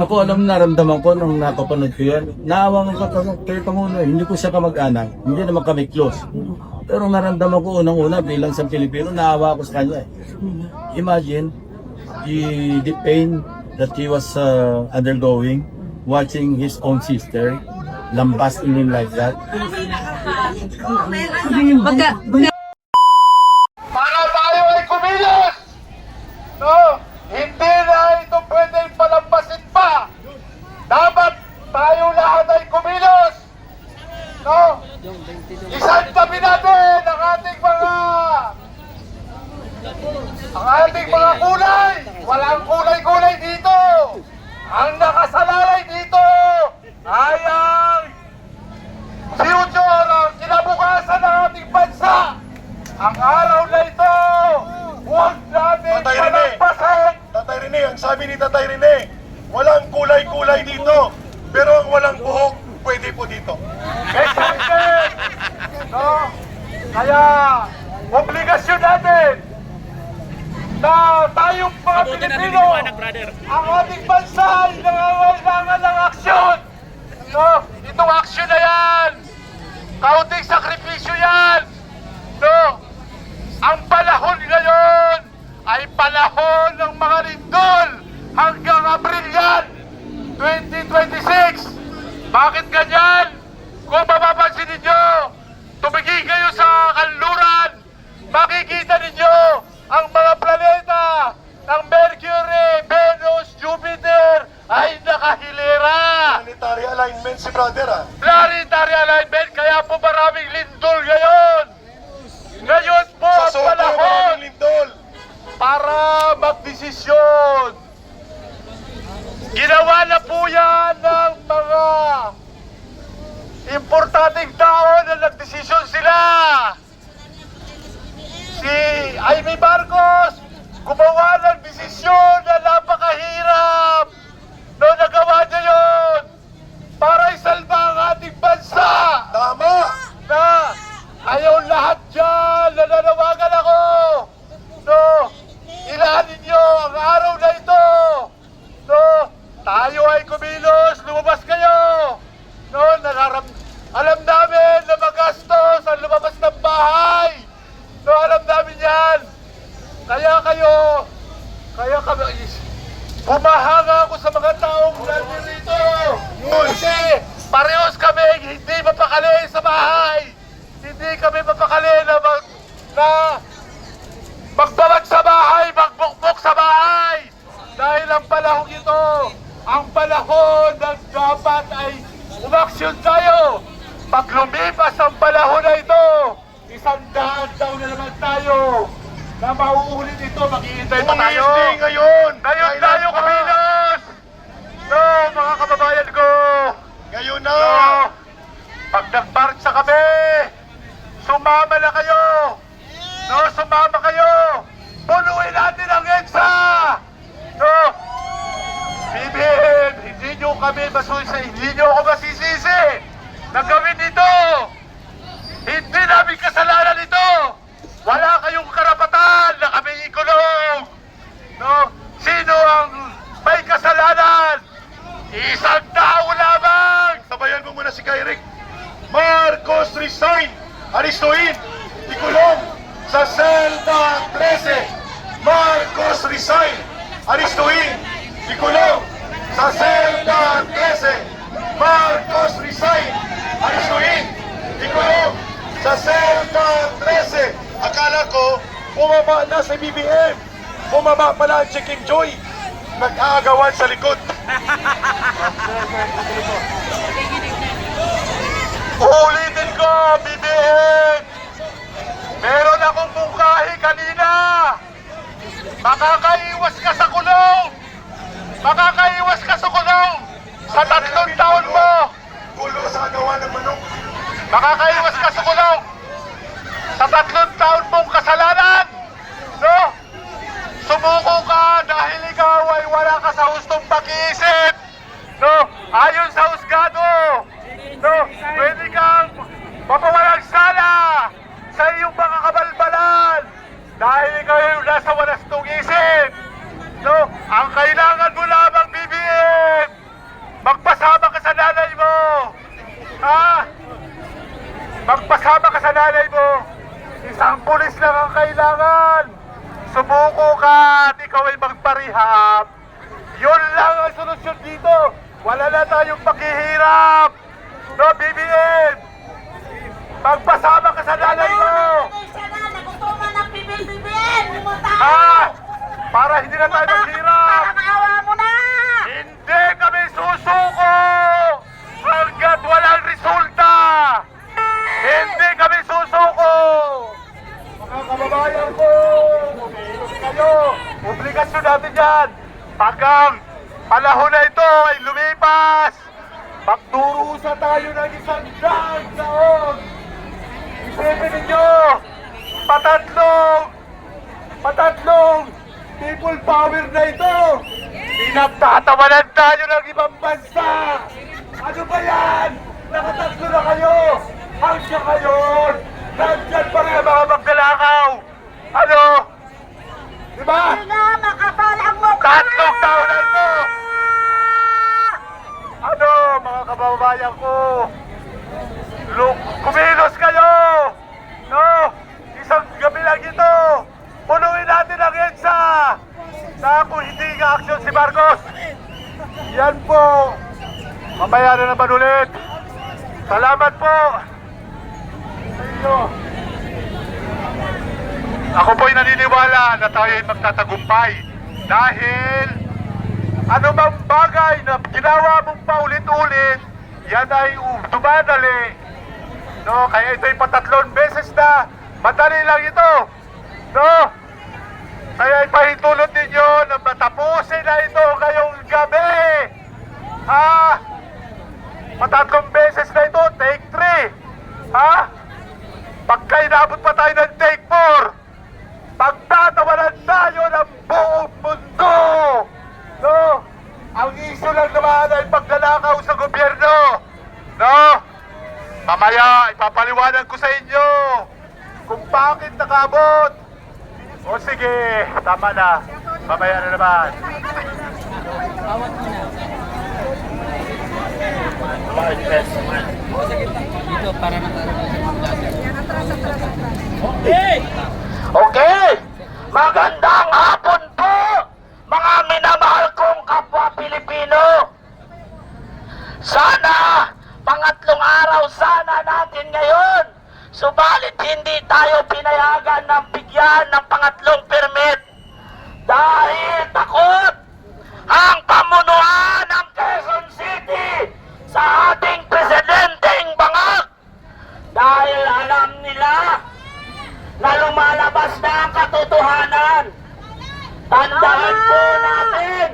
Ako alam naramdaman ko nung napapanood ko yan. Naawa ko ka kay Pangulo. eh. Hindi ko siya kamag-anak. Hindi naman kami close. Pero naramdaman ko unang-una bilang sa Pilipino, naawa ko sa kanya. eh. Imagine the, the pain that he was uh, undergoing watching his own sister lambasting him like that. Magka, para tayo ay kumilos! No? Hindi na ito pwedeng palampasin pa! Dapat tayo lahat ay kumilos! No? Isang tabi natin ang ating mga ang ating mga kulay! Walang kulay-kulay dito! Ang nakasalalay dito ay ang future, ang kinabukasan ng ating bansa! Ang araw na ito, huwag natin palampasin! Tatay Rene, ang sabi ni Tatay Rene, walang kulay-kulay dito, pero ang walang buhok, pwede po dito. Exactly! No? Kaya, obligasyon natin na tayong mga Pilipino, ang ating bansa ay nangangailangan ng aksyon! No? Itong aksyon na yan, kaunting sakripisyo yan! No? Ang panahon ngayon ay panahon ng mga lindol hanggang Abril yan! 2026! Bakit ganyan? Kung mapapansin ninyo, tumigil kayo sa kanluran, makikita ninyo ang mga planeta ng Mercury, Venus, Jupiter ay nakahilera. Planetary alignment si brother ah. Planetary alignment, kaya po maraming lindol ngayon. Ngayon po ang panahon para magdesisyon. Ginawa na po yan ng mga importanteng tao na nagdesisyon sila. Si Amy Marcos gumawa ng desisyon na napakahirap. No, nagawa niya yun para isalba ang ating bansa Tama! na ayaw lahat dyan, nananawagan ako. No, ilanin nyo ang araw na ito. No, tayo ay kumilos, lumabas kayo. No, nararam, alam namin na magastos ang lumabas ng bahay. No, alam namin yan. Kaya kayo, kaya kami, Pumahanga ako sa mga taong nandito. Kasi parehos kami hindi mapakali sa bahay. Hindi kami mapakali na, mag, na magbabag sa bahay, magbukbok sa bahay. Dahil ang panahon ito, ang panahon na dapat ay umaksyon tayo. Pag lumipas ang panahon na ito, isang daan daw na naman tayo na mauulit ito, maghihintay pa Kung tayo. hindi ngayon, Ngayon tayo pa? No, mga kababayan ko! Ngayon na! No, pag nagmarcha kami, sumama na kayo! No, sumama kayo! Punuin natin ang EDSA! No, BBM, hindi nyo kami masusi, hindi nyo ako masisisi na gawin ito! Hindi namin kasalanan ito! Wala kayong karapatan na kami ikulong! No? Sino ang may kasalanan? Isang tao lamang! Sabayan mo muna si Kairik. Marcos resign! Aristuin! Ikulong sa Selda 13! Marcos resign! Aristuin! Ikulong sa Selda 13! Marcos resign! Aristuin! Ikulong sa Selda 13! Akala ko, bumaba na sa BBM! Bumaba pala ang Chicken Joy! Nag-aagawan sa likod! Uulitin ko, BBM! Meron akong mungkahi kanina! Makakaiwas ka sa kulong! Makakaiwas ka sa kulong! Sa tatlong taon mo! Gulo sa agawan ng manok! Makakaiwas ka sa kulong! Sa tatlong taon mong kasalanan! No? Sumuko ka dahil ikaw ay wala ka sa hustong pag-iisip! No? Ayon sa husgado! No? Pwede kang mapawalang sala sa iyong mga kabalbalan dahil ikaw ay nasa walas isip! No? Ang kailangan mo lamang, BBM, kailangan sumuko ka at ikaw ay magparihab, yun lang ang solusyon dito. Wala na tayong paghihirap. No, BBM! Magpasama ka sa nanay mo! Nagutuman ng bibig-bibig! Pumunta! Ha? Para hindi na tayo maghirap! Nakakaawa mo na! Hindi kami susuko! Hanggat walang resulta! Hindi kami susuko! Mga kababayan ko! Umiinom kayo! Obligasyon natin yan! Pagkang panahon na ito ay lumipas! Magdurusa tayo ng isang daan taon! Isipin ninyo! Patatlong! Patatlong! People power na ito! Pinagtatawanan tayo ng ibang bansa! Ano ba yan? Nakatatlo na kayo! Hanggang ngayon! Nandyan pa rin mga magdalakaw! Ano? Diba? Hindi na, makapal ang mukha! Tatlong taon na ito! Ano, mga kababayan ko? Kumilos kayo! No? Isang gabi lang ito! Punuin natin ang EDSA! Na kung hindi nga aksyon si Marcos! Yan po! Mamaya na naman ulit! Salamat po! Sa inyo! Ako po'y naniniwala na tayo ay magtatagumpay dahil ano mang bagay na ginawa mong paulit-ulit, yan ay um, dumadali. No, kaya ito'y patatlon beses na madali lang ito. No? Kaya ipahintulot ninyo na matapusin na ito ngayong gabi. Ha? Patatlong beses na ito, take 3. Ha? Pagka inabot pa tayo ng take 4, pagtatawanan tayo ng buong mundo! No? Ang iso lang naman ay paglalakaw sa gobyerno! No? Mamaya, ipapaliwanag ko sa inyo kung bakit nakabot. O sige, tama na. Mamaya na naman. Dito para Okay! Magandang hapon po, mga minamahal kong kapwa Pilipino! Sana, pangatlong araw sana natin ngayon, subalit hindi tayo pinayagan ng bigyan ng pangatlong permit. Dahil takot ang pamunuan ng Quezon City sa ating presidenteng bangag. Dahil alam nila na lumalabas na ang katotohanan. Tandaan po natin